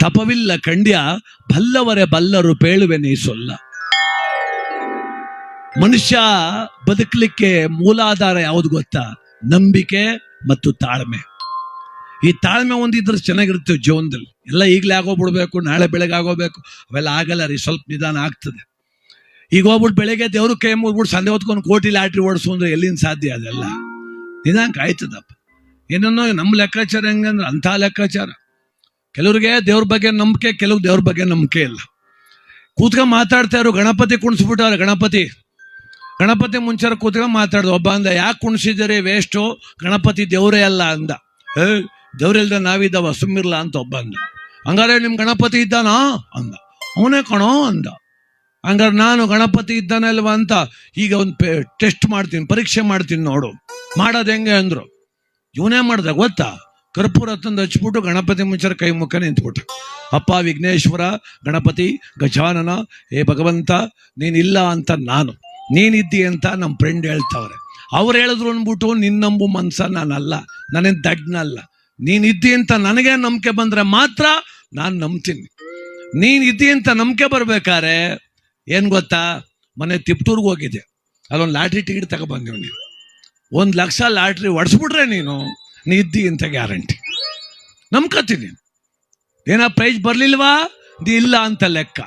ತಪವಿಲ್ಲ ಖಂಡ್ಯ, ಬಲ್ಲವರೇ ಬಲ್ಲರು ಪೇಳುವೆ ನೀ ಸೊಲ್ಲ. ಮನುಷ್ಯ ಬದುಕಲಿಕ್ಕೆ ಮೂಲಾಧಾರ ಯಾವುದು ಗೊತ್ತಾ? ನಂಬಿಕೆ ಮತ್ತು ತಾಳ್ಮೆ. ಈ ತಾಳ್ಮೆ ಒಂದಿದ್ರೆ ಚೆನ್ನಾಗಿರುತ್ತೆ ಜೀವನದಲ್ಲಿ. ಎಲ್ಲ ಈಗಲೇ ಆಗೋಗ್ಬಿಡ್ಬೇಕು, ನಾಳೆ ಬೆಳಗ್ಗೆ ಆಗೋಬೇಕು ಅವೆಲ್ಲ ಆಗಲ್ಲ ರೀ, ಸ್ವಲ್ಪ ನಿಧಾನ ಆಗ್ತದೆ. ಈಗ ಹೋಗ್ಬಿಟ್ಟು ಬೆಳಗ್ಗೆ ದೇವ್ರ ಕೈ ಮುಗ್ಬಿಟ್ಟು ಸಂದೆ ಹೊತ್ಕೊಂಡು ಕೋಟಿ ಲಾಟ್ರಿ ಓಡಿಸು ಅಂದ್ರೆ ಎಲ್ಲಿಂದ ಸಾಧ್ಯ ಅದೆಲ್ಲ? ನಿಧಾನ ಕಾಯ್ತದಪ್ಪ ಏನನ್ನೋ ನಮ್ಮ ಲೆಕ್ಕಾಚಾರ ಹೆಂಗಂದ್ರೆ ಅಂಥ ಲೆಕ್ಕಾಚಾರ. ಕೆಲವ್ರಿಗೆ ದೇವ್ರ ಬಗ್ಗೆ ನಂಬಿಕೆ ಕೆಲವು ದೇವ್ರ ಬಗ್ಗೆ ನಂಬಿಕೆ ಇಲ್ಲ. ಕೂತ್ಕೊಂಡು ಮಾತಾಡ್ತಾ ಇರು ಗಣಪತಿ ಕುಣಿಸ್ಬಿಟ್ಟವ್ರೆ, ಗಣಪತಿ. ಗಣಪತಿ ಮುಂಚಾರ ಕೂತ್ಕೊಂಡು ಮಾತಾಡ್ದು ಒಬ್ಬ ಅಂದ, ಯಾಕೆ ಕುಣಿಸಿದರೆ ವೇಸ್ಟು ಗಣಪತಿ ದೇವರೇ ಅಲ್ಲ ಅಂದ. ಏ ದೇವ್ರಿಲ್ದ ನಾವಿದ್ದಾವ, ಸುಮ್ಮಿರ್ಲ? ಅಂತ ಒಬ್ಬ ಅಂದ. ಹಂಗಾರೆ ನಿಮ್ ಗಣಪತಿ ಇದ್ದಾನಾ? ಅಂದ. ಅವನೇ ಕಣೋ, ಅಂದ. ಹಂಗಾರೆ ನಾನು ಗಣಪತಿ ಇದ್ದಾನಲ್ವಾ ಅಂತ ಈಗ ಒಂದು ಟೆಸ್ಟ್ ಮಾಡ್ತೀನಿ, ಪರೀಕ್ಷೆ ಮಾಡ್ತೀನಿ ನೋಡು. ಮಾಡೋದು ಹೆಂಗೆ? ಅಂದ್ರು. ಇವನೇ ಮಾಡ್ದ, ಗೊತ್ತಾ? ಕರ್ಪೂರ ತಂದು ಹಚ್ಬಿಟ್ಟು ಗಣಪತಿ ಮುಂಚರ ಕೈ ಮುಖ ನಿಂತ್ಬಿಟ್ಟ ಅಪ್ಪ ವಿಘ್ನೇಶ್ವರ, ಗಣಪತಿ, ಗಜಾನನ, ಏ ಭಗವಂತ, ನೀನಿಲ್ಲ ಅಂತ ನಾನು. ನೀನಿದ್ದಿ ಅಂತ ನಮ್ಮ ಫ್ರೆಂಡ್ ಹೇಳ್ತಾವ್ರೆ. ಅವ್ರು ಹೇಳಿದ್ರು ಅಂದ್ಬಿಟ್ಟು ನಿನ್ನಂಬು ಮನ್ಸ ನಾನಲ್ಲ. ನಾನೇನು ದಡ್ನಲ್ಲ. ನೀನಿದ್ದಿ ಅಂತ ನನಗೆ ನಂಬಿಕೆ ಬಂದ್ರೆ ಮಾತ್ರ ನಾನು ನಂಬ್ತೀನಿ. ನೀನಿದ್ದಿ ಅಂತ ನಂಬಿಕೆ ಬರ್ಬೇಕಾರೆ ಏನ್ ಗೊತ್ತಾ? ಮನೆ ತಿಪ್ಟೂರ್ಗೆ ಹೋಗಿದ್ದೆ. ಅಲ್ಲೊಂದು ಲಾಟ್ರಿ ಟಿಕೆಟ್ ತಗೊಬಂದಿವ್ನಿ ಒಂದು ಲಕ್ಷ ಲಾಟ್ರಿ ಒಡ್ಸ್ಬಿಟ್ರೆ ನೀನು. ನೀ ಇದ್ದಿ ಅಂತ ಗ್ಯಾರಂಟಿ. ನಂಬ್ಕತೀನಿ ಏನ ಪ್ರೈಸ್ ಬರ್ಲಿಲ್ವಾ? ನೀ ಇಲ್ಲ ಅಂತ ಲೆಕ್ಕ.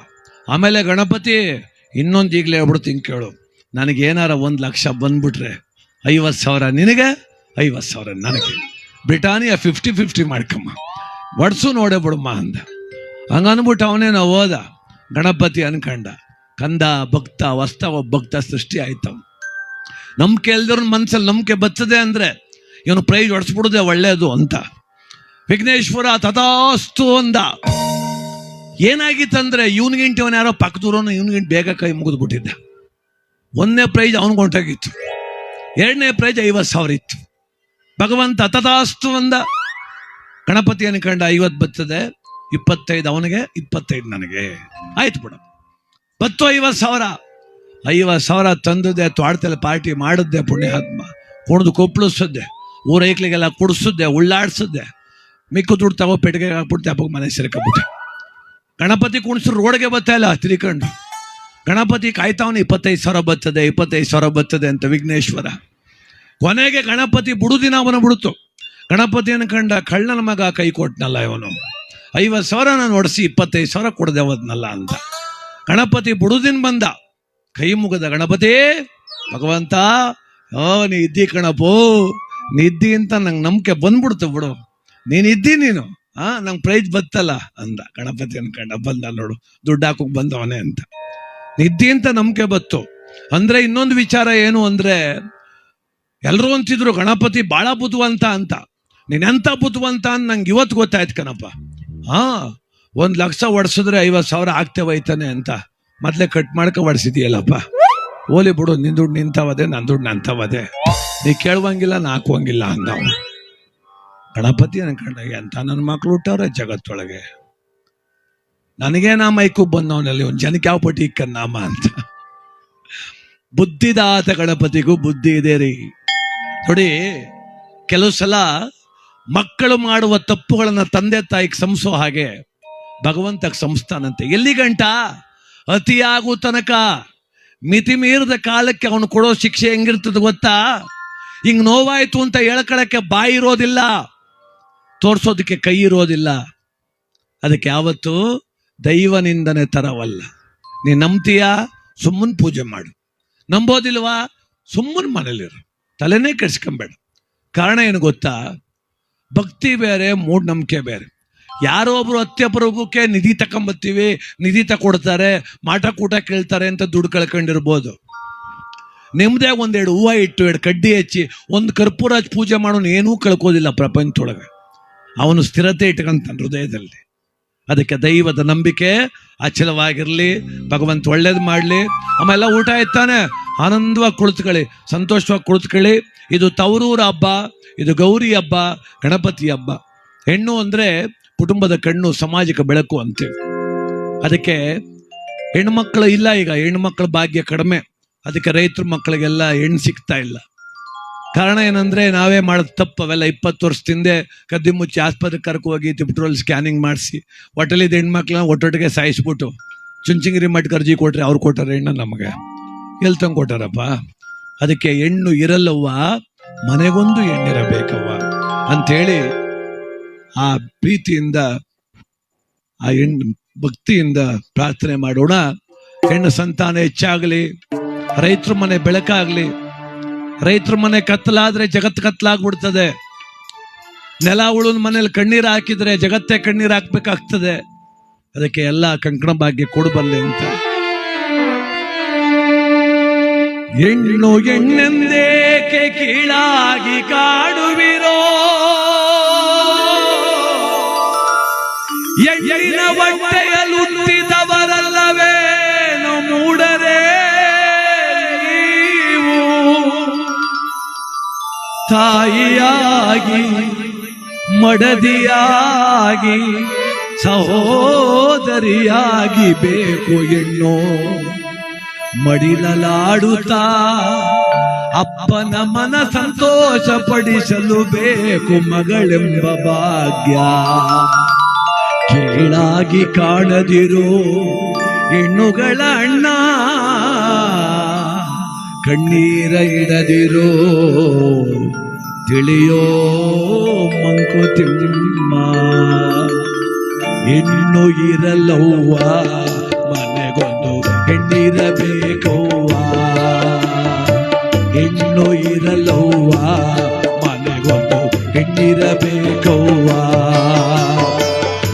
ಆಮೇಲೆ ಗಣಪತಿ ಇನ್ನೊಂದು ಈಗಲೇ ಹೇಳ್ಬಿಡ್ತೀನಿ ಕೇಳು. ನನಗೇನಾರ ಒಂದು ಲಕ್ಷ ಬಂದ್ಬಿಟ್ರೆ ಐವತ್ತು ಸಾವಿರ ನಿನಗೆ ಐವತ್ತು ಸಾವಿರ ನನಗೆ. ಬ್ರಿಟಾನಿಯಾ ಫಿಫ್ಟಿ ಫಿಫ್ಟಿ ಮಾಡ್ಕಮ್ಮ. ಒಡ್ಸು ನೋಡೇ ಬಿಡಮ್ಮ ಅಂದ. ಹಂಗನ್ಬಿಟ್ಟು ಅವನೇನ ಹೋದ. ಗಣಪತಿ ಅನ್ಕಂಡ. ಕಂದ, ಭಕ್ತ ವಸ್ತವ ಭಕ್ತ ಸೃಷ್ಟಿ ಆಯ್ತವ. ನಂಬಿಕೆ ಎಲ್ದ್ರ ಮನ್ಸಲ್ಲಿ ನಂಬಿಕೆ ಬತ್ತದೆ ಅಂದ್ರೆ ಇವನು ಪ್ರೈಜ್ ಹೊಡೆಸ್ಬಿಡುದೆ ಒಳ್ಳೇದು ಅಂತ. ವಿಘ್ನೇಶ್ವರ ತಥಾಸ್ತು ಅಂದ. ಏನಾಗಿತ್ತಂದ್ರೆ ಇವನಿಗಿಂಟ ಇವನು ಯಾರೋ ಪಕ್ಕದೂರನು ಇವನಿಗಿಂಟ ಬೇಗ ಕೈ ಮುಗಿದು ಬಿಟ್ಟಿದ್ದ ಒಂದನೇ ಪ್ರೈಜ್ ಅವನಿಗೆ ಹೊಂಟೋಗಿತ್ತು ಎರಡನೇ ಪ್ರೈಜ್ ಐವತ್ತು ಸಾವಿರ ಇತ್ತು. ಭಗವಂತ ತಥಾಸ್ತು ಅಂದ. ಗಣಪತಿ ಅನ್ಕಂಡ ಐವತ್ತು ಬತ್ತದೆ ಇಪ್ಪತ್ತೈದು ಅವನಿಗೆ, ಇಪ್ಪತ್ತೈದು ನನಗೆ. ಆಯ್ತು ಬಿಡ. ಬತ್ತು ಐವತ್ತು ಸಾವಿರ. ಐವತ್ತು ಸಾವಿರ ತಂದದ್ದೆ ತ್ವಾಡ್ತಲ್ಲಿ ಪಾರ್ಟಿ ಮಾಡಿದ್ದೆ ಪುಣ್ಯಾತ್ಮ. ಕುಣಿದು ಕೊಪ್ಪಳಿಸಿದ್ದೆ. ಊರೈಕ್ಲಿಗೆಲ್ಲ ಕುಡಿಸಿದ್ದೆ ಉಳ್ಳಾಡ್ಸಿದ್ದೆ. ಮಿಕ್ಕು ದುಡ್ಡು ತಗೋ ಪೆಟ್ಟಿಗೆ ಹಾಕ್ಬಿಡ್ತೆ ಅಪ್ಪ ಮನೆ ಸೇರ್ಕೊಬಿಟ್ಟೆ ಗಣಪತಿ ಕುಣಿಸ್ರು ರೋಡ್ಗೆ ಬರ್ತಾ ಇಲ್ಲ, ತಿರ್ಕೊಂಡು. ಗಣಪತಿ ಕಾಯ್ತಾವನು, ಇಪ್ಪತ್ತೈದು ಸಾವಿರ ಬರ್ತದೆ, ಇಪ್ಪತ್ತೈದು ಸಾವಿರ ಬರ್ತದೆ ಅಂತ ವಿಘ್ನೇಶ್ವರ. ಕೊನೆಗೆ ಗಣಪತಿ ಬುಡುದಿನ ಅವನು ಬಿಡುತ್ತು ಗಣಪತಿಯನ್ನು ಕಂಡ ಕಳ್ಳನ ಮಗ ಕೈ ಕೊಟ್ಟನಲ್ಲ ಇವನು. ಐವತ್ತು ಸಾವಿರ ನಾನು ಒಡಿಸಿ, ಇಪ್ಪತ್ತೈದು ಸಾವಿರ ಕೊಡದೆ ಹೋದ್ನಲ್ಲ ಅಂತ. ಗಣಪತಿ ಬುಡುದಿನ ಬಂದ. ಕೈ ಮುಗದ ಗಣಪತಿ, ಭಗವಂತ, ಓ, ನೀ ಇದ್ದಿ ಕಣಪ್ಪೋ ನೀ ಇದ್ದಿ ಅಂತ ನಂಗೆ ನಂಬಿಕೆ ಬಂದ್ಬಿಡ್ತು ಬಿಡು. ನೀನ್ ಇದ್ದಿ ನೀನು. ಆ, ನಂಗೆ ಪ್ರೈಜ್ ಬತ್ತಲ್ಲ ಅಂದ. ಗಣಪತಿ ಅನ್ಕಂಡ ಬಂದ ನೋಡು. ದುಡ್ಡು ಹಾಕೋಕ್ ಬಂದವನೇ ಅಂತ. ನಿದ್ದಿ ಅಂತ ನಂಬಿಕೆ ಬತ್ತು. ಅಂದ್ರೆ ಇನ್ನೊಂದು ವಿಚಾರ ಏನು ಅಂದ್ರೆ ಎಲ್ಲರೂ ಅಂತಿದ್ರು ಗಣಪತಿ ಬಹಳ ಬುದ್ಧಿವಂತ ಅಂತ. ನೀನೆಂತ ಬುದ್ಧಿವಂತ ಅಂತ ನಂಗೆ ಇವತ್ತು ಗೊತ್ತಾಯ್ತು ಕಣಪ್ಪ. ಹಾ ಒಂದು ಲಕ್ಷ ಒಡ್ಸಿದ್ರೆ ಐವತ್ತು ಸಾವಿರ ಆಗ್ತೇವೆ ಐತಾನೆ ಅಂತ. ಮೊದ್ಲೇ ಕಟ್ ಮಾಡ್ಕೊ ಒಡ್ಸಿದೀಯಲ್ಲಪ್ಪ. ಓಲಿ ಬಿಡು, ನಿನ್ ದುಡ್ಡು ನಿಂತವದೆ ನನ್ನ ದುಡ್ಡು ನಂತವದೆ. ನೀ ಕೇಳುವಂಗಿಲ್ಲ, ನಾ ಹಾಕುವಂಗಿಲ್ಲ ಅಂದ ಗಣಪತಿ ಗಣಪತಿ ಅನ್ಕೊಂಡ ಅಂತ ನನ್ನ ಮಕ್ಳು ಹುಟ್ಟವ್ರೆ ಜಗತ್ತೊಳಗೆ. ನನಗೆ ನಾ ಮೈಕು ಬಂದವನಲ್ಲಿ ಒಂದು ಜನಕ್ಕೆ ಯಾವ ಪಟ್ಟಿ ನಾಮ ಅಂತ. ಬುದ್ಧಿದಾತ ಗಣಪತಿಗೂ ಬುದ್ಧಿ ಇದೆ ರೀ. ನೋಡಿ, ಕೆಲವು ಸಲ ಮಕ್ಕಳು ಮಾಡುವ ತಪ್ಪುಗಳನ್ನ ತಂದೆ ತಾಯಿಗೆ ಸಂಸೋ ಹಾಗೆ ಭಗವಂತಕ್ಕೆ ಸಂಸ್ಥಾನಂತೆ. ಎಲ್ಲಿ ಗಂಟ? ಅತಿಯಾಗುವ ತನಕ ಮಿತಿ ಮೀರಿದ ಕಾಲಕ್ಕೆ ಅವನು ಕೊಡೋ ಶಿಕ್ಷೆ ಹೆಂಗಿರ್ತದೆ ಗೊತ್ತಾ? ಹಿಂಗ್ ನೋವಾಯ್ತು ಅಂತ ಹೇಳ್ಕೊಳಕ್ಕೆ ಬಾಯಿ ಇರೋದಿಲ್ಲ, ತೋರ್ಸೋದಕ್ಕೆ ಕೈ ಇರೋದಿಲ್ಲ. ಅದಕ್ಕೆ ಯಾವತ್ತು ದೈವನಿಂದನೆ ತರವಲ್ಲ. ನೀ ನಂಬ್ತೀಯಾ? ಸುಮ್ಮನ್ ಪೂಜೆ ಮಾಡು. ನಂಬೋದಿಲ್ವಾ? ಸುಮ್ಮನ್ ಮನೇಲಿರು. ತಲೆನೇ ಕೆಡ್ಸ್ಕೊಂಬೇಡ. ಕಾರಣ ಏನು ಗೊತ್ತಾ? ಭಕ್ತಿ ಬೇರೆ ಮೂಢನಂಬಿಕೆ ಬೇರೆ. ಯಾರೋ ಒಬ್ರು ಅತ್ಯಪರೂಪಕ್ಕೆ ನಿಧಿ ತಕೊಂಬತ್ತೀವಿ, ನಿಧಿ ತಕೊಡ್ತಾರೆ, ಮಾಟ ಕೂಟ ಕೇಳ್ತಾರೆ ಅಂತ ದುಡ್ಡು ಕಳ್ಕೊಂಡಿರ್ಬೋದು. ನಿಮ್ದೇ ಒಂದೆರಡು ಹೂವು ಇಟ್ಟು ಎರಡು ಕಡ್ಡಿ ಹಚ್ಚಿ ಒಂದು ಕರ್ಪೂರಾಜ್ ಪೂಜೆ ಮಾಡೋನು ಏನೂ ಕಳ್ಕೋದಿಲ್ಲ ಪ್ರಪಂಚದೊಳಗೆ. ಅವನು ಸ್ಥಿರತೆ ಇಟ್ಕೊಂತಾನೆ ಹೃದಯದಲ್ಲಿ. ಅದಕ್ಕೆ ದೈವದ ನಂಬಿಕೆ ಅಚಲವಾಗಿರಲಿ, ಭಗವಂತ ಒಳ್ಳೇದು ಮಾಡಲಿ. ಆಮೇಲೆ ಊಟ ಇತ್ತಾನೆ ಆನಂದವಾಗಿ ಕುಳಿತುಕೊಳ್ಳಿ, ಸಂತೋಷವಾಗಿ ಕುಳಿತುಕೊಳ್ಳಿ. ಇದು ತವರೂರ ಹಬ್ಬ, ಇದು ಗೌರಿ ಹಬ್ಬ, ಗಣಪತಿ ಹಬ್ಬ. ಹೆಣ್ಣು ಅಂದ್ರೆ ಕುಟುಂಬದ ಕಣ್ಣು ಸಮಾಜಕ್ಕೆ ಬೆಳಕು ಅಂತೀವಿ. ಅದಕ್ಕೆ ಹೆಣ್ಮಕ್ಳು ಇಲ್ಲ ಈಗ. ಹೆಣ್ಮಕ್ಳ ಭಾಗ್ಯ ಕಡಿಮೆ. ಅದಕ್ಕೆ ರೈತರ ಮಕ್ಕಳಿಗೆಲ್ಲ ಹೆಣ್ಣು ಸಿಗ್ತಾ ಇಲ್ಲ. ಕಾರಣ ಏನಂದ್ರೆ ನಾವೇ ಮಾಡೋದು ತಪ್ಪು. ಅವೆಲ್ಲ ಇಪ್ಪತ್ತು ವರ್ಷದ ಹಿಂದೆ ಕದ್ದಿ ಮುಚ್ಚಿ ಆಸ್ಪತ್ರೆ ಕರ್ಕೊ ಹೋಗಿ ತಿಪ್ಟ್ರೋಲ್ ಸ್ಕ್ಯಾನಿಂಗ್ ಮಾಡಿಸಿ, ಹೊಟ್ಟಲಿದ್ದ ಹೆಣ್ಮಕ್ಳನ್ನ ಒಟ್ಟೊಟ್ಟಿಗೆ ಸಾಯಿಸ್ಬಿಟ್ಟು ಚುಂಚಿಂಗಿರಿ ಮಠ ಕರ್ಜಿ ಕೊಟ್ರೆ ಅವ್ರು ಕೊಟ್ಟಾರೆ ಹೆಣ್ಣು ನಮಗೆ. ಎಲ್ಲಿ ತಂದು ಕೊಟ್ಟಾರಪ್ಪ? ಅದಕ್ಕೆ ಹೆಣ್ಣು ಇರಲ್ಲವ್ವ, ಮನೆಗೊಂದು ಹೆಣ್ಣಿರಬೇಕವ್ವ ಅಂಥೇಳಿ ಆ ಪ್ರೀತಿಯಿಂದ, ಆ ಹೆಣ್ಣು ಭಕ್ತಿಯಿಂದ ಪ್ರಾರ್ಥನೆ ಮಾಡೋಣ. ಹೆಣ್ಣು ಸಂತಾನ ಹೆಚ್ಚಾಗಲಿ. ರೈತರ ಮನೆ ಬೆಳಕಾಗ್ಲಿ. ರೈತರ ಮನೆ ಕತ್ತಲಾದ್ರೆ ಜಗತ್ತು ಕತ್ತಲಾಗ್ಬಿಡ್ತದೆ ನೆಲ ಉಳುನ್ ಮನೇಲಿ ಕಣ್ಣೀರು ಹಾಕಿದ್ರೆ ಜಗತ್ತೇ ಕಣ್ಣೀರು ಹಾಕ್ಬೇಕಾಗ್ತದೆ. ಅದಕ್ಕೆ ಎಲ್ಲ ಕಂಕಣ ಭಾಗ್ಯ ಕೊಡಬಲ್ಲೆ ಅಂತ. ಹೆಣ್ಣು ಹೆಣ್ಣೆಂದೇಕೆ ಕೀಳಾಗಿ ಕಾಡುವಿರೋ? ಎಣ್ಣಿನ ಹೊಟ್ಟೆಯಲ್ಲುಟ್ಟಿದವರಲ್ಲವೇನು ತಾಯಿಯಾಗಿ, ಮಡದಿಯಾಗಿ, ಸಹೋದರಿಯಾಗಿ ಬೇಕು ಎಣ್ಣೋ ಮಡಿಲಲಾಡುತ್ತಾ, ಅಪ್ಪನ ಮನ ಸಂತೋಷ ಪಡಿಸಲು ಬೇಕು ಮಗಳೆಂಬ ಭಾಗ್ಯ. ಕೇಳಾಗಿ ಕಾಣದಿರು ಹೆಣ್ಣುಗಳ ಅಣ್ಣ, ಕಣ್ಣೀರ ಇಡದಿರೋ. ತಿಳಿಯೋ ಮಂಕುತಿಮ್ಮ ಹೆಣ್ಣು ಇರಲವ್ವ ಮನೆಗೊಂದು ಹೆಣ್ಣಿರಬೇಕವ್ವ. ಹೆಣ್ಣು ಇರಲವ್ವ ಮನೆಗೊಂದು ಹೆಣ್ಣಿರಬೇಕವ್ವ.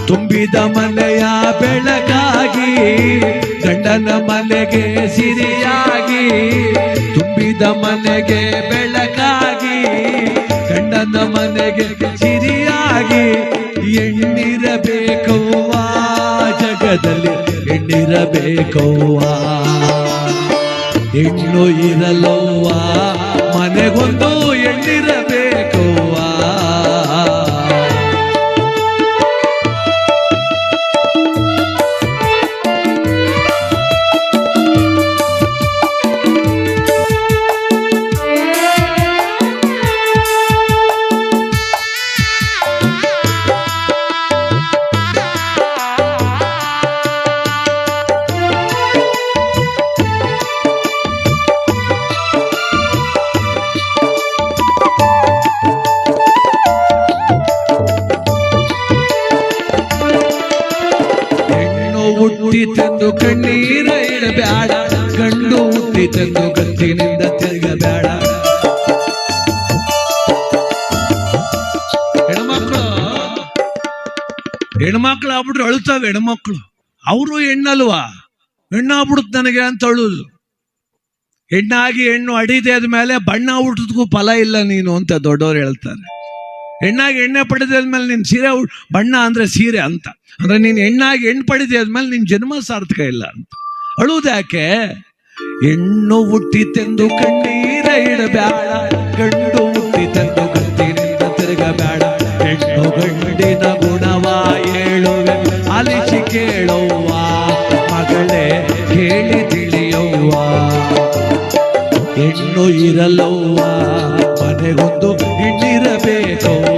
ತುಂಬಿದ ಮನೆಯ ಬೆಳಕಾಗಿ, ಗಂಡನ ಮನೆಗೆ ಸಿರಿಯಾಗಿ, ತುಂಬಿದ ಮನೆಗೆ ಗಂಡನ ಮನೆಗೆ ಸಿರಿಯಾಗಿ ಎಣ್ಣಿರಬೇಕವ್ವ ಜಗದಲ್ಲಿ ಎಣ್ಣಿರಬೇಕವ್ವ. ಹೆಣ್ಣು ಇರಲವ್ವ ಮನೆಗೊಂದು ಎಣ್ಣಿರಬೇಕವ್ವ ಗಂಡು ತಂದು ಗತ್ತಿನಿಂದ ತಿರುಗಬೇಡ. ಹೆಣ್ಮಕ್ಳು ಹೆಣ್ಮಕ್ಳು ಆಗ್ಬಿಟ್ರೆ ಅಳ್ತಾವೆ ಹೆಣ್ಮಕ್ಳು. ಅವರು ಹೆಣ್ಣಲ್ವಾ? ಹೆಣ್ಣಾಗ್ಬಿಡುತ್ತೆ ನನಗೆ ಅಂತ ಅಳುದು. ಹೆಣ್ಣಾಗಿ ಹೆಣ್ಣು ಅಡಿದೆ ಮೇಲೆ ಬಣ್ಣ ಹುಟ್ಟದಕ್ಕೂ ಫಲ ಇಲ್ಲ ನೀನು ಅಂತ ದೊಡ್ಡವರು ಹೇಳ್ತಾರೆ. ಹೆಣ್ಣಾಗಿ ಎಣ್ಣೆ ಪಡೆದಾದ್ಮೇಲೆ ನಿನ್ ಸೀರೆ ಬಣ್ಣ ಅಂದ್ರೆ ಸೀರೆ ಅಂತ. ಅಂದ್ರೆ ನೀನ್ ಹೆಣ್ಣಾಗಿ ಹೆಣ್ಣು ಪಡೆದಾದ್ಮೇಲೆ ನಿನ್ ಜನ್ಮ ಸಾರ್ಥಕ ಇಲ್ಲ ಅಂತ. ಅಳುವುದು ಯಾಕೆ? ಹೆಣ್ಣು ಹುಟ್ಟಿತೆಂದು ಕಣ್ಣೀರ ಇಡಬೇಡ. ಗಂಡು ಹುಟ್ಟಿತೆಂದು ಗಂಟಿನಿಂದ ತಿರುಗಬೇಡ. ಹೆಣ್ಣು ಗಂಡಿನ ಗುಣವ ಹೇಳುವೆ ಅಲಿಸಿ ಕೇಳುವ ಮಗಳೇ, ಹೇಳಿ ತಿಳಿಯವ್ವ. ಹೆಣ್ಣು ಇರಲವ್ವ, ಮನೆಗೊಂದು ಹೆಣ್ಣಿರಬೇಕವ್ವ.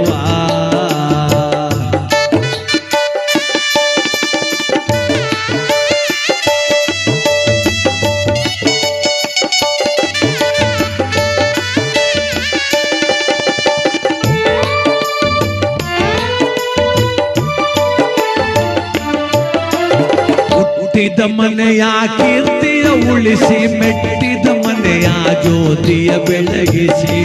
ಮನೆಯ ಕೀರ್ತಿಯ ಉಳಿಸಿ ಮೆಟ್ಟಿದ ಮನೆಯ ಜ್ಯೋತಿಯ ಬೆಳಗಿಸಿ.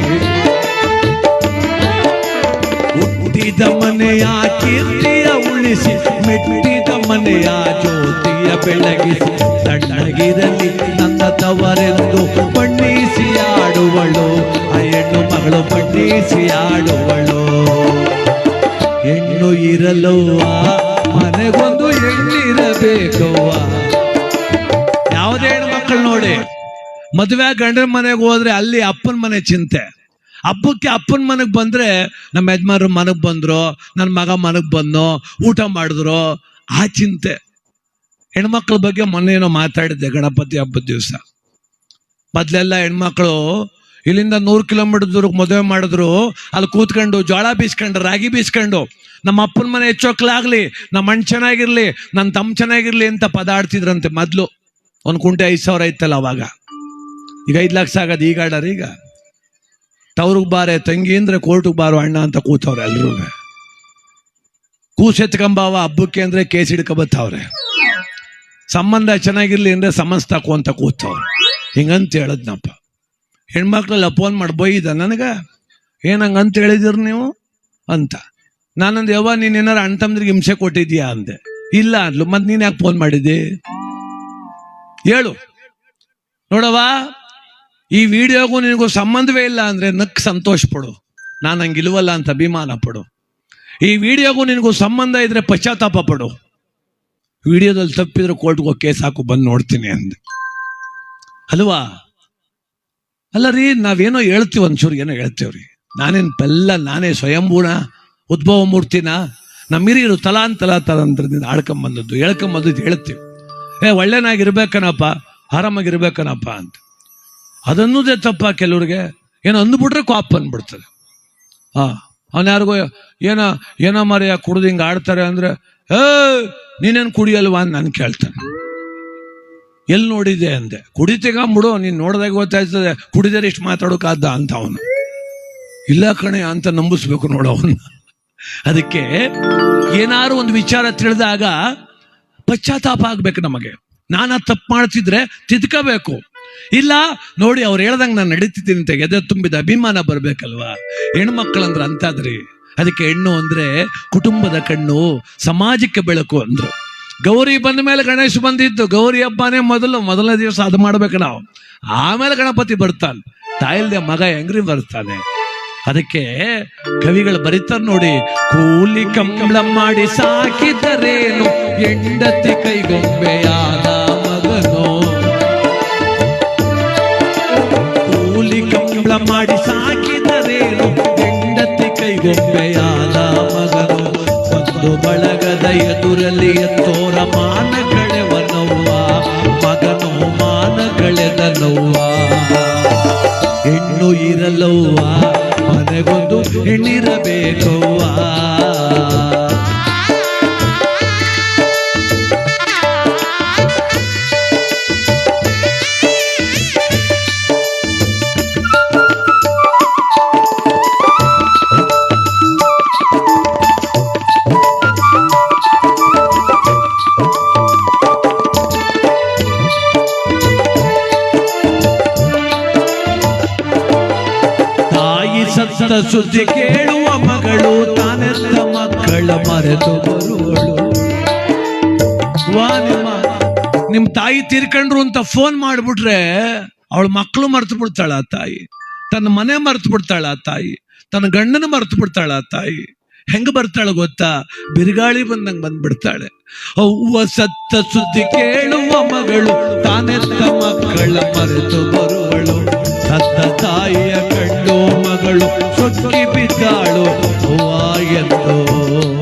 ಹುಟ್ಟಿದ ಮನೆಯ ಕೀರ್ತಿಯ ಉಳಿಸಿ ಮೆಟ್ಟಿದ ಮನೆಯ ಜ್ಯೋತಿಯ ಬೆಳಗಿಸಿ. ತಣ್ಣಗಿರಲಿ ನನ್ನ ತವರೆಂದು ಬಣ್ಣಿಸಿ ಆಡುವಳು, ಆ ಹೆಣ್ಣು ಮಗಳು ಬಣ್ಣಿಸಿ ಆಡುವಳು. ಹೆಣ್ಣು ಇರಲವ್ವ, ಮನೆಗೊಂದು ಹೆಣ್ಣಿರಬೇಕವ್ವ. ಯಾವುದೇ ಹೆಣ್ಮಕ್ಳು ನೋಡಿ. ಮದುವೆ ಗಂಡನ ಮನೆಗೆ ಹೋದ್ರೆ ಅಲ್ಲಿ ಅಪ್ಪನ ಮನೆ ಚಿಂತೆ. ಹಬ್ಬಕ್ಕೆ ಅಪ್ಪನ ಮನೆಗೆ ಬಂದ್ರೆ ನಮ್ಮ ಯಜಮಾನರು ಮನೆಗೆ ಬಂದ್ರು, ನನ್ನ ಮಗ ಮನೆಗೆ ಬಂದು ಊಟ ಮಾಡಿದ್ರು. ಆ ಚಿಂತೆ. ಹೆಣ್ಮಕ್ಳ ಬಗ್ಗೆ ಮೊನ್ನೆ ಏನೋ ಮಾತಾಡಿದ್ದೆ ಗಣಪತಿ ಹಬ್ಬದ ದಿವಸ. ಮೊದ್ಲೆಲ್ಲ ಹೆಣ್ಮಕ್ಳು ಇಲ್ಲಿಂದ ನೂರು ಕಿಲೋಮೀಟರ್ ದೂರಕ್ಕೆ ಮದುವೆ ಮಾಡಿದ್ರು. ಅಲ್ಲಿ ಕೂತ್ಕೊಂಡು ಜೋಳ ಬೀಸ್ಕೊಂಡು, ರಾಗಿ ಬೀಸ್ಕೊಂಡು, ನಮ್ಮ ಅಪ್ಪನ ಮನೆ ಹೆಚ್ಚೋಕ್ಲಾಗ್ಲಿ ನಮ್ಮ ಅಣ್ಣ ಚೆನ್ನಾಗಿರ್ಲಿ, ನನ್ನ ತಮ್ಮ ಚೆನ್ನಾಗಿರ್ಲಿ ಅಂತ ಪದ ಆಡ್ತಿದ್ರಂತೆ ಮೊದ್ಲು. ಒಂದು ಕುಂಟೆ ಐದು ಸಾವಿರ ಇತ್ತಲ್ಲ ಅವಾಗ. ಈಗ ಐದು ಲಕ್ಷ ಆಗೋದು ಈಗ ಆಡಾರ ಈಗ ತವ್ರಿಗೆ ಬಾರೆ ತಂಗಿ ಅಂದ್ರೆ ಕೋರ್ಟಿಗೆ ಬಾರೋ ಅಣ್ಣ ಅಂತ ಕೂತವ್ರೆ ಎಲ್ಲರೂ ಕೂಸು ಎತ್ಕೊಂಬಾವ ಹಬ್ಬಕ್ಕೆ ಅಂದ್ರೆ ಕೇಸ್ ಹಿಡ್ಕೊಬತ್ತವ್ರೆ. ಸಂಬಂಧ ಚೆನ್ನಾಗಿರ್ಲಿ ಅಂದ್ರೆ ತಕೋ ಅಂತ ಕೂತವ್ರು. ಹಿಂಗಂತ ಹೇಳದ್ನಪ್ಪ. ಹೆಣ್ಮಕ್ಳಲ್ಲ ಫೋನ್ ಮಾಡಿ ಬೈದ ನನಗ? ಏನ್ ಅಂತ ಹೇಳಿದಿರಿ ನೀವು? ಅಂತ. ನಾನಂದು ಯಾವ ನೀನ್ ಏನಾರ ಅಣ್ಣ ತಮ್ಮದ್ರಿಗೆ ಹಿಂಸೆ ಕೊಟ್ಟಿದ್ಯಾ ಅಂದೆ. ಇಲ್ಲ ಅಂದ್ಲು. ಮತ್ತೆ ನೀನ್ ಯಾಕೆ ಫೋನ್ ಮಾಡಿದ್ದಿ? ಹೇಳು. ನೋಡವ್ವ, ಈ ವಿಡಿಯೋಗೂ ನಿನಗೂ ಸಂಬಂಧವೇ ಇಲ್ಲ ಅಂದ್ರೆ ನಕ್ ಸಂತೋಷ ಪಡು. ನಾನು ಹಂಗೆ ಇಲ್ವಲ್ಲ ಅಂತ ಅಭಿಮಾನ ಪಡು. ಈ ವಿಡಿಯೋಗೂ ನಿನಗೂ ಸಂಬಂಧ ಇದ್ರೆ ಪಶ್ಚಾತ್ತಾಪ ಪಡು. ವಿಡಿಯೋದಲ್ಲಿ ತಪ್ಪಿದ್ರೆ ಕೋರ್ಟ್ಗೆ ಹೋಗಿ ಕೇಸ್ ಹಾಕು, ಬಂದು ನೋಡ್ತೀನಿ ಅಂದೆ. ಅಲ್ವಾ? ಅಲ್ಲ ರೀ, ನಾವೇನೋ ಹೇಳ್ತೀವಿ ಒಂಚೂರು, ಏನೋ ಹೇಳ್ತೇವ್ರಿ ನಾನೇನ್ ಬೆಲ್ಲ ನಾನೇ ಸ್ವಯಂಭೂಣ ಉದ್ಭವ ಮೂರ್ತಿನ ನಮ್ಮ ಹಿರಿಯರು ತಲಾಂತಲ ತಲಾಂತರದಿಂದ ಆಡ್ಕೊಂಬಂದದ್ದು ಹೇಳ್ಕೊಂಬಂದದ್ದು ಹೇಳ್ತೀವಿ. ಏ ಒಳ್ಳೆನಾಗಿರ್ಬೇಕನಪ್ಪ, ಆರಾಮಾಗಿರ್ಬೇಕನಪ್ಪ ಅಂತ. ಅದನ್ನೂದೇ ತಪ್ಪ ಕೆಲವ್ರಿಗೆ? ಏನೋ ಅಂದ್ಬಿಟ್ರೆ ಕಾಪ್ ಅಂದ್ಬಿಡ್ತದೆ ಹಾ ಅವನ ಯಾರಿಗೋ ಏನೋ ಏನೋ ಮರೆಯ ಕುಡ್ದು ಹಿಂಗೆ ಆಡ್ತಾರೆ ಅಂದ್ರೆ ಏ ನೀನೇನು ಕುಡಿಯಲ್ವಾ ಅಂತ ನಾನು ಕೇಳ್ತಾನೆ. ಎಲ್ಲಿ ನೋಡಿದೆ ಅಂದೆ ಕುಡಿತಿಗಂಬಿಡು ನೀನು ನೋಡಿದಾಗ ಗೊತ್ತಾಯ್ತದೆ, ಕುಡಿದರೆ ಇಷ್ಟು ಮಾತಾಡೋಕಾದ ಅಂತ ಅವನು. ಇಲ್ಲ ಕಣೆ, ಅಂತ ನಂಬಿಸ್ಬೇಕು ನೋಡು ಅವನ್ನ ಅದಕ್ಕೆ ಏನಾರು ಒಂದು ವಿಚಾರ ತಿಳಿದಾಗ ಪಶ್ಚಾತ್ತಾಪ ಆಗ್ಬೇಕು ನಮಗೆ. ನಾನು ತಪ್ಪು ಮಾಡ್ತಿದ್ರೆ ತಿದ್ಕೋಬೇಕು. ಇಲ್ಲ, ನೋಡಿ ಅವ್ರು ಹೇಳ್ದಂಗೆ ನಾನು ನಡೀತಿದ್ದೀನಿ ಅಂತ ಎದೆ ತುಂಬಿದ ಅಭಿಮಾನ ಬರ್ಬೇಕಲ್ವಾ? ಹೆಣ್ಮಕ್ಳಂದ್ರೆ ಅಂತಾದ್ರಿ. ಅದಕ್ಕೆ ಹೆಣ್ಣು ಅಂದ್ರೆ ಕುಟುಂಬದ ಕಣ್ಣು, ಸಮಾಜಕ್ಕೆ ಬೆಳಕು ಅಂದ್ರು. ಗೌರಿ ಬಂದ ಮೇಲೆ ಗಣೇಶ ಬಂದಿದ್ದು, ಗೌರಿ ಹಬ್ಬನೇ ಮೊದಲು, ಮೊದಲನೇ ದಿವಸ ಅದು ಮಾಡ್ಬೇಕು ನಾವು. ಆಮೇಲೆ ಗಣಪತಿ ಬರ್ತಾನೆ. ತಾಯಿಲ್ದೆ ಮಗ ಹೆಂಗ್ರಿ ಬರ್ತಾನೆ? ಅದಕ್ಕೆ ಕವಿಗಳು ಬರೀತಾರ ನೋಡಿ, ಕೂಲಿ ಕಂಬಳ ಮಾಡಿ ಸಾಕಿದರೇನು? ಹೆಂಡತಿ ಕೈಗೊಂಬೆಯಾದ ಮಗನು. ಕೂಲಿ ಕಂಬಳ ಮಾಡಿ ಸಾಕಿದರೇನು? ಹೆಂಡತಿ ಕೈಗೊಂಬೆಯಾದ ಮಗನು. ಒಂದು ಬಳಗದ ಎದುರಲ್ಲಿ ಎತ್ತೋರ ಮಾನ ಕಳೆವನವ್ವ ಮಗನು ಮಾನ ಕಳೆದನವ್ವ ಹೆಣ್ಣು ಇರಲವ್ವ. ಮನೆಗೊಂದು ಹೆಣ್ಣಿರಬೇಕವ್ವ? ಸುದ್ದಿ ಕೇಳುವ ಮಗಳು, ತಾನೆಲ್ಲ ಮಕ್ಕಳ ಮರೆತು ಬರುವಳು. ನಿಮ್ ತಾಯಿ ತೀರ್ಕೊಂಡ್ರು ಅಂತ ಫೋನ್ ಮಾಡ್ಬಿಟ್ರೆ ಅವಳ ಮಕ್ಕಳು ಮರ್ತು ಬಿಡ್ತಾಳ ತಾಯಿ. ತನ್ನ ಮನೆ ಮರ್ತು ಬಿಡ್ತಾಳ ತಾಯಿ. ತನ್ನ ಗಂಡನ ಮರ್ತು ಬಿಡ್ತಾಳ ತಾಯಿ. ಹೆಂಗ ಬರ್ತಾಳ ಗೊತ್ತಾ? ಬಿರುಗಾಳಿ ಬಂದಂಗ್ ಬಂದ್ಬಿಡ್ತಾಳೆ. ಅವ್ವ ಸತ್ತ ಸುದ್ದಿ ಕೇಳುವ ಮಗಳು ತಾನೆತ್ತ ಮಕ್ಕಳ ಮರೆತು ಬರುವಳು. ಸತ್ತ ತಾಯಿಯ ಕಂಡು ಮಗಳು ಸೊಕ್ಕಿ ಬಿದ್ದಾಳು ಅವ್ವ ಎಂದು.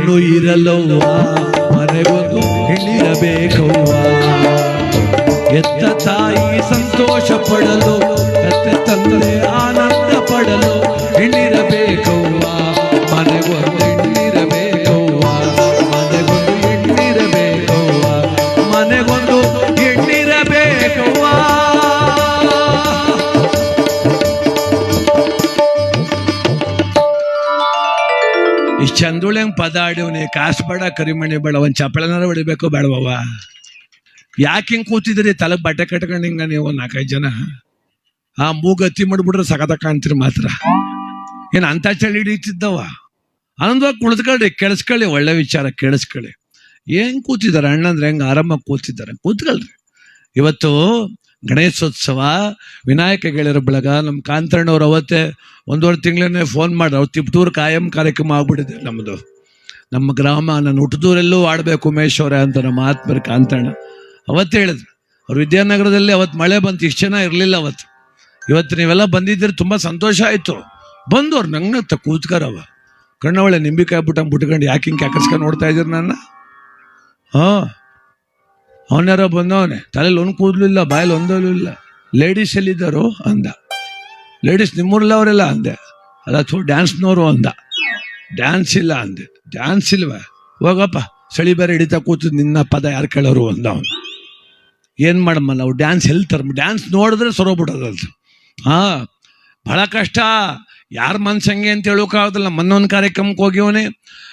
ಹೆಣ್ಣು ಇರಲವ್ವ ಮನೆಗೊಂದು ಹೆಣ್ಣಿರಬೇಕವ್ವ ಎತ್ತ ತಾಯಿ ಸಂತೋಷ ಪಡಲು ಆಡಿವ್ನಿ ಕಾಸು ಬೇಡ ಕರಿಮಣಿ ಬೇಡ, ಒಂದ್ ಚಪ್ಪಳನಾರ ಹೊಡಿಬೇಕು ಬೇಡವವ ಯಾಕೆ ಹಿಂಗ್ ಕೂತಿದ್ರಿ ತಲೆ ಬಟ್ಟೆ ಕಟ್ಕೊಂಡು ಹಿಂಗ ನೀವು ನಾಲ್ಕೈದು ಜನ. ಆ ಮೂಗತ್ತಿ ಮಾಡ್ಬಿಟ್ರೆ ಸಖತ ಕಾಣ್ತೀರಿ ಮಾತ್ರ. ಏನ್ ಅಂತ ಚಳಿ ಹಿಡೀತಿದ್ದವ ಆನಂದವಾಗಿ ಕುಳಿತುಕೊಳ್ಳಿ ಕೇಳಿಸ್ಕೊಳ್ಳಿ ಒಳ್ಳೆ ವಿಚಾರ ಕೇಳಿಸ್ಕೊಳ್ಳಿ ಏನ್ ಕೂತಿದ್ದಾರೆ? ಅಣ್ಣಂದ್ರೆ ಹೆಂಗ್ ಆರಾಮಾಗಿ ಕೂತಿದ್ದಾರೆ? ಕೂತ್ಕೊಳ್ರಿ. ಇವತ್ತು ಗಣೇಶೋತ್ಸವ, ವಿನಾಯಕ ಗೆಳೆಯರ ಬಳಗ ನಮ್ಮ ಕಾಂತಣ್ಣವ್ರು ಅವತ್ತೇ ಒಂದೂವರೆ ತಿಂಗಳನ್ನೇ ಫೋನ್ ಮಾಡಿ ಅವ್ರು ತಿಪ್ಟೂರು ಕಾಯಂ ಕಾರ್ಯಕ್ರಮ ಆಗ್ಬಿಟ್ಟಿದೆ ನಮ್ಮದು ನಮ್ಮ ಗ್ರಾಮ, ನನ್ನ ಹುಟ್ಟದೂರೆಲ್ಲೂ ಆಡಬೇಕು ಉಮೇಶ್ ಅವರೇ ಅಂತ ನಮ್ಮ ಆತ್ಮರ ಕಾಂತಣ್ಣ. ಅವತ್ತು ಹೇಳಿದ್ರು. ಅವ್ರು ವಿದ್ಯಾನಗರದಲ್ಲಿ ಅವತ್ತು ಮಳೆ ಬಂತು, ಇಷ್ಟು ಜನ ಇರಲಿಲ್ಲ ಅವತ್ತು. ಇವತ್ತು ನೀವೆಲ್ಲ ಬಂದಿದ್ದೀರಿ, ತುಂಬ ಸಂತೋಷ ಆಯಿತು. ಬಂದವ್ರು ನಂಗೆ ತ ಕೂತ್ಕರವ ಕಣ್ಣವಳೆ ನಿಂಬಿಕಾಯಿ ಬಿಟ್ಟು ಬಿಟ್ಕೊಂಡು ಯಾಕೆ ಹಿಂಗೆ ಕಾಕರ್ಸ್ಕೊಂಡು ನೋಡ್ತಾ ಇದ್ದೀರಿ ನನ್ನ? ಹಾಂ. ಅವನ್ಯಾರೋ ಬಂದವನೆ ತಲೆಯಲ್ಲಿ ಒಂದು ಕೂದಲಿಲ್ಲ ಬಾಯಲ್ಲಿ ಒಂದಲ್ಲೂ ಇಲ್ಲ. ಲೇಡೀಸ್ ಎಲ್ಲಿದ್ದಾರೋ ಅಂದ. ಲೇಡೀಸ್ ನಿಮ್ಮೂರಲ್ಲ ಅವರೆಲ್ಲ ಅಂದೆ. ಅಲ್ಲ, ಥೋ ಡ್ಯಾನ್ಸ್ನವರು ಅಂದ. ಡ್ಯಾನ್ಸ್ ಇಲ್ಲ ಅಂದೆ. ಡ್ಯಾನ್ಸ್ ಇಲ್ವ? ಹೋಗಪ್ಪ. ಚಳಿ ಬೇರೆ ಹಿಡಿತಾ ಕೂತು ನಿನ್ನ ಪದ ಯಾರು ಕೇಳೋರು ಅಂದ ಅವನು. ಏನು ಮಾಡಮ್ಮ ನಾವು ಡ್ಯಾನ್ಸ್ ಎಲ್ಲಿ ಡ್ಯಾನ್ಸ್ ನೋಡಿದ್ರೆ ಸೊರೋಗ್ಬಿಡೋದು ಹಾಂ ಭಾಳ ಕಷ್ಟ. ಯಾರ ಮನ್ಸಂಗೆ ಅಂತ ಹೇಳೋಕ್ಕಾಗೋದಿಲ್ಲ ಮೊನ್ನೊಂದು ಕಾರ್ಯಕ್ರಮಕ್ಕೆ ಹೋಗಿವನೇ.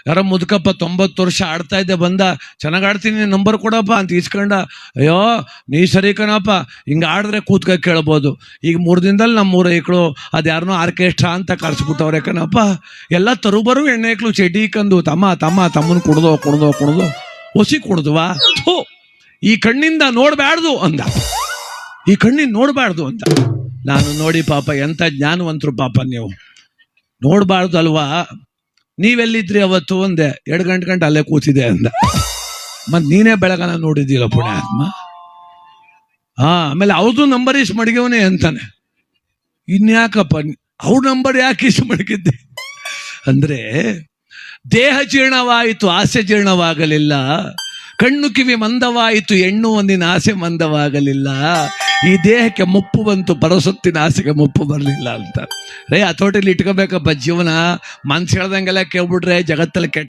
ಯಾರೋ ಮುದುಕಪ್ಪ ತೊಂಬತ್ತು ವರ್ಷ ಆಡ್ತಾ ಇದ್ದೆ, ಬಂದ. ಚೆನ್ನಾಗಿ ಆಡ್ತೀನಿ ನಂಬರ್ ಕೊಡಪ್ಪ ಅಂತ ಇಸ್ಕೊಂಡ ಅಯ್ಯೋ, ನೀ ಸರಿ ಕಣಪ್ಪ. ಹಿಂಗೆ ಆಡಿದ್ರೆ ಕೂತ್ಕ ಕೇಳ್ಬೋದು. ಈಗ ಮೂರು ದಿನದಲ್ಲಿ ನಮ್ಮ ಏಕಳು ಅದು ಯಾರನ್ನೋ ಆರ್ಕೆಸ್ಟ್ರಾ ಅಂತ ಕರ್ಸ್ಬಿಟ್ಟವ್ರೆ ಕಣಪ್ಪ. ಎಲ್ಲ ತರುಬರು ಎಣ್ಣೆಕ್ಳು ಚಟಿ ಕಂದು ತಮ್ಮ ತಮ್ಮ, ತಮ್ಮನ ಕುಡ್ದೋ ಕುಡ್ದೋ, ಕುಡ್ದು. ಹೊಸಿ ಕುಡ್ದುವಾ? ಥೋ. ಈ ಕಣ್ಣಿಂದ ನೋಡಬಾರ್ದು ಅಂದ. ಈ ಕಣ್ಣಿಂದ ನೋಡಬಾರ್ದು ಅಂತ ನಾನು ನೋಡಿ ಪಾಪ ಎಂಥ ಜ್ಞಾನವಂತರು ಪಾಪ ನೀವು. ನೋಡಬಾರ್ದು ಅಲ್ವಾ ನೀವೆಲ್ಲಿದ್ರಿ ಅವತ್ತು ಒಂದೆ ಎರಡು ಗಂಟೆ ಗಂಟೆ ಅಲ್ಲೇ ಕೂತಿದೆ ಅಂದ. ಮತ್ತೆ ನೀನೇ ಬೆಳಗನ ನೋಡಿದ್ದೀರ ಪುಣ್ಯಾತ್ಮ? ಹಾ, ಆಮೇಲೆ ಅವ್ರದ್ದು ನಂಬರ್ ಇಷ್ಟು ಮಡಗಿವನೇ ಅಂತಾನೆ. ಇನ್ಯಾಕಪ್ಪ, ಅವ್ರ ನಂಬರ್ ಯಾಕೆ ಇಷ್ಟು ಮಡಗಿದ್ದೆ? ಅಂದ್ರೆ, ದೇಹ ಜೀರ್ಣವಾಯಿತು, ಆಸೆ ಜೀರ್ಣವಾಗಲಿಲ್ಲ. ಕಣ್ಣು ಕಿವಿ ಮಂದವಾಯಿತು ಹೆಣ್ಣು ಒಂದಿನ ಆಸೆ ಮಂದವಾಗಲಿಲ್ಲ. ಈ ದೇಹಕ್ಕೆ ಮುಪ್ಪು ಬಂತು ಪರಸೊತ್ತಿನ ಆಸೆಗೆ ಮುಪ್ಪು ಬರಲಿಲ್ಲ ಅಂತ. ರೇ ಹತೋಟಿಲಿ ಇಟ್ಕೋಬೇಕಪ್ಪ ಜೀವನ. ಮನ್ಸು ಹೇಳ್ದಂಗೆಲ್ಲ ಕೇಳ್ಬಿಟ್ರೆ ಜಗತ್ತಲ್ಲಿ ಕೆಟ್ಟ